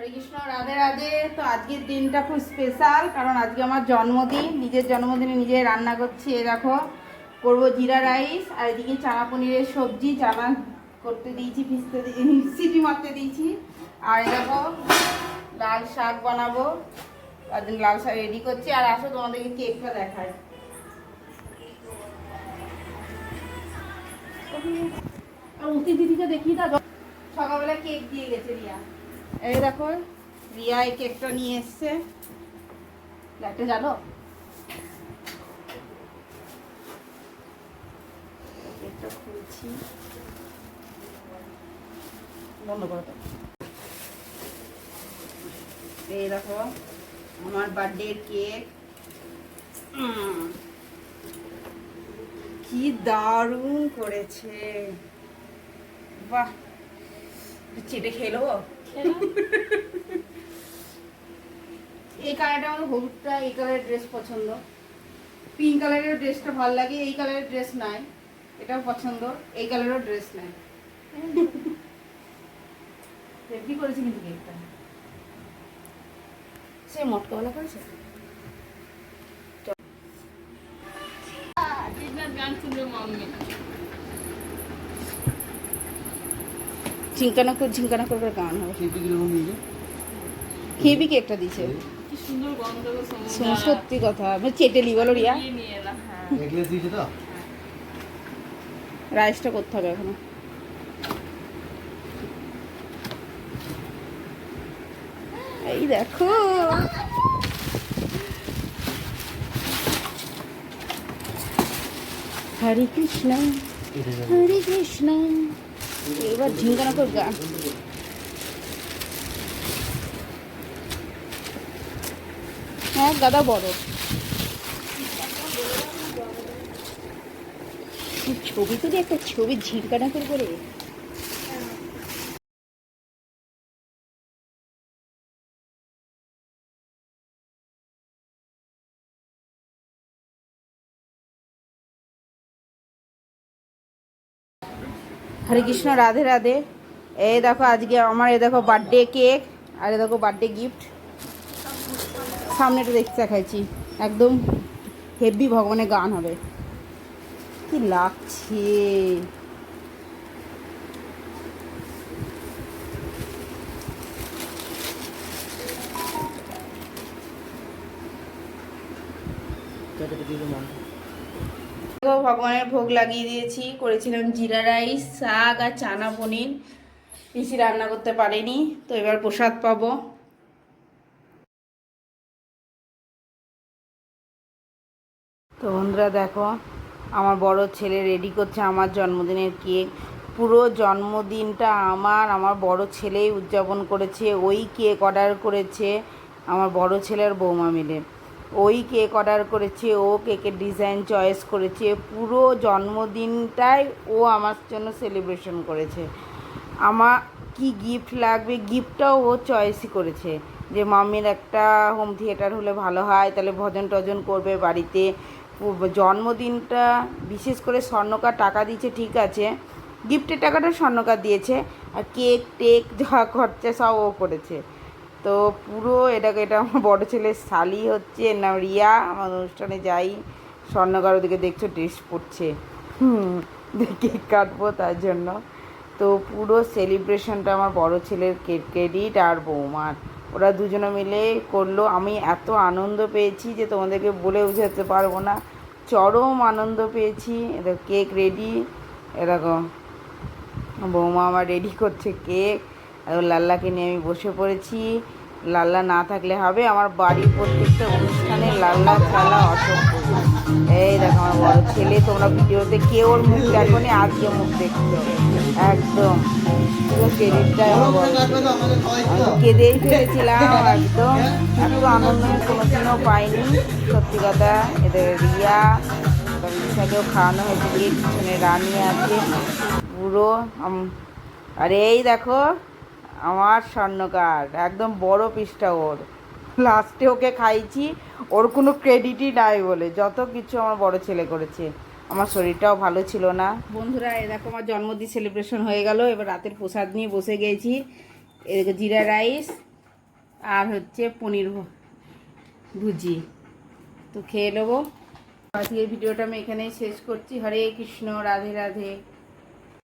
হরে কৃষ্ণ রাধে রাধে। তো আজকের দিনটা খুব স্পেশাল কারণ আজকে আমার জন্মদিন নিজের জন্মদিনে নিজে রান্না করছি। এ দেখো করব জিরা রাইস আর এদিকে চানা পনিরের সবজি চানা করতে দিয়েছি ভিজতে সিটি মারতে দিয়েছি। আর এ দেখো লাল শাক বানাবো। জন্য লাল শাক রেডি করছি। আর আসো তোমাদেরকে কেকটা দেখায় উতি দিদিকে দেখি না সকালবেলা কেক দিয়ে গেছে রিয়া। এই দেখো রিয়া কেকটা নিয়ে এসছে। লাইটটা জানো? কেকটা খুলছি। বন্ধ করো তো। এই দেখো, আমার বার্থডের কেক। কি দারুণ করেছে। বাহ চেটে নেব? এই কালারটা আমার হলুদটা এই কালারের ড্রেস পছন্দ। পিঙ্ক কালারের ড্রেসটা ভালো লাগে এই কালারের ড্রেস নাই। এটাও পছন্দ এই কালারেরও ড্রেস নাই। হেভি করেছে কিন্তু কেকটা? সে মটকাওয়ালা করেছে? গান শুনবে মাম্মি। ঝিঙ্কানা করে ঝিঙ্কানা করে করে গান হবে। হেভি কেকটা দিছে সত্যি কথা চেটেলি বলো রিয়া নিয়ে এলাম এগলেস দিয়েছে তো? রাইসটা করতে হবে এখনও। এই দেখো। হরে কৃষ্ণ হরে কৃষ্ণ। এবার ঝিঙ্কানা করে গা হ্যাঁ গাদা বড়। ছবি তুলি একটা ছবি ঝিঙ্কানা করে করে হরে কৃষ্ণ, রাধে রাধে। এই দেখো আজকে আমার এ দেখো বার্থডে কেক আর এ দেখো বার্থডে গিফট সামনেটা দেখতে দেখাইছি একদম হেভি ভগবানের গান হবে। কি লাগছে। দেখো ভগবানের ভোগ লাগিয়ে দিয়েছি। করেছিলাম জিরা রাইস, শাক আর চানা পনির। পিসি রান্না করতে পারেনি, তো এবার প্রসাদ পাবো। তো বন্ধুরা দেখো, আমার বড় ছেলে রেডি করছে আমার জন্মদিনের কেক পুরো জন্মদিনটা আমার আমার বড় ছেলেই উদযাপন করেছে, ওই কেক অর্ডার করেছে আমার বড় ছেলের বৌমা মিলে। ওই কেক অর্ডার করেছে, ও কেকের ডিজাইন চয়েস করেছে, পুরো জন্মদিনটাই ও আমার জন্য সেলিব্রেশন করেছে। আমার কি গিফট লাগবে? গিফটটাও ও চয়েসই করেছে যে, মামির একটা হোম থিয়েটার হলে ভালো হয়, তাহলে ভজন টজন করবে বাড়িতে। জন্মদিনটা, বিশেষ করে স্বর্ণকার টাকা দিয়েছে, ঠিক আছে। গিফটের টাকাটা স্বর্ণকার দিয়েছে, আর কেক টেক যা খরচা সব ও করেছে। তো পুরো এটাকে, এটা আমার বড় ছেলের শালি হচ্ছে এর নাম রিয়া, আমার অনুষ্ঠানে যাই, স্বর্ণকার ওদিকে দেখছ ড্রেস পরছে। হুম কেক কাটবো তার জন্য। তো পুরো সেলিব্রেশনটা আমার বড় ছেলের কেক ক্রেডিট আর বৌমার। ওরা দুজনে মিলে করল। আমি এত আনন্দ পেয়েছি যে তোমাদেরকে বলে বোঝাতে পারব না। চরম আনন্দ পেয়েছি। এটা কেক রেডি এরকম বৌমা আমার রেডি করছে কেক আর লাল্লাকে নিয়ে আমি বসে পড়েছি। লাল্লা না থাকলে হবে, আমার বাড়ির প্রত্যেকটা অনুষ্ঠানে লাল্লা ছাড়া অসম্ভব। এই দেখো আমার বড় ছেলে, তোমরা ভিডিওতে কেউ ওর মুখ দেখো নি আজকে মুখ দেখছ। একদম। আমি কেঁদেই ফেলেছিলাম, একদম। এত আনন্দ কোনোদিনও পাইনি, সত্যি কথা। এদের রিয়া তারপর খাওয়ানো হয়েছে পিছনে রানি আছে। পুরো আর এই দেখো আমার স্বর্ণকার, একদম বড় পিসটা ওর। লাস্টে ওকে খাইছি ওর কোনো ক্রেডিটই নাই বলে, যত কিছু আমার বড় ছেলে করেছে। আমার শরীরটাও ভালো ছিল না। বন্ধুরা দেখো আমার জন্মদিন সেলিব্রেশন হয়ে গেল, এবার রাতের প্রসাদ নিয়ে বসে গেছি। এদিকে জিরা রাইস আর হচ্ছে পনির ভুজি। তো খেয়ে নেব। আজকের ভিডিওটা আমি এখানেই শেষ করছি। হরে কৃষ্ণ, রাধে রাধে।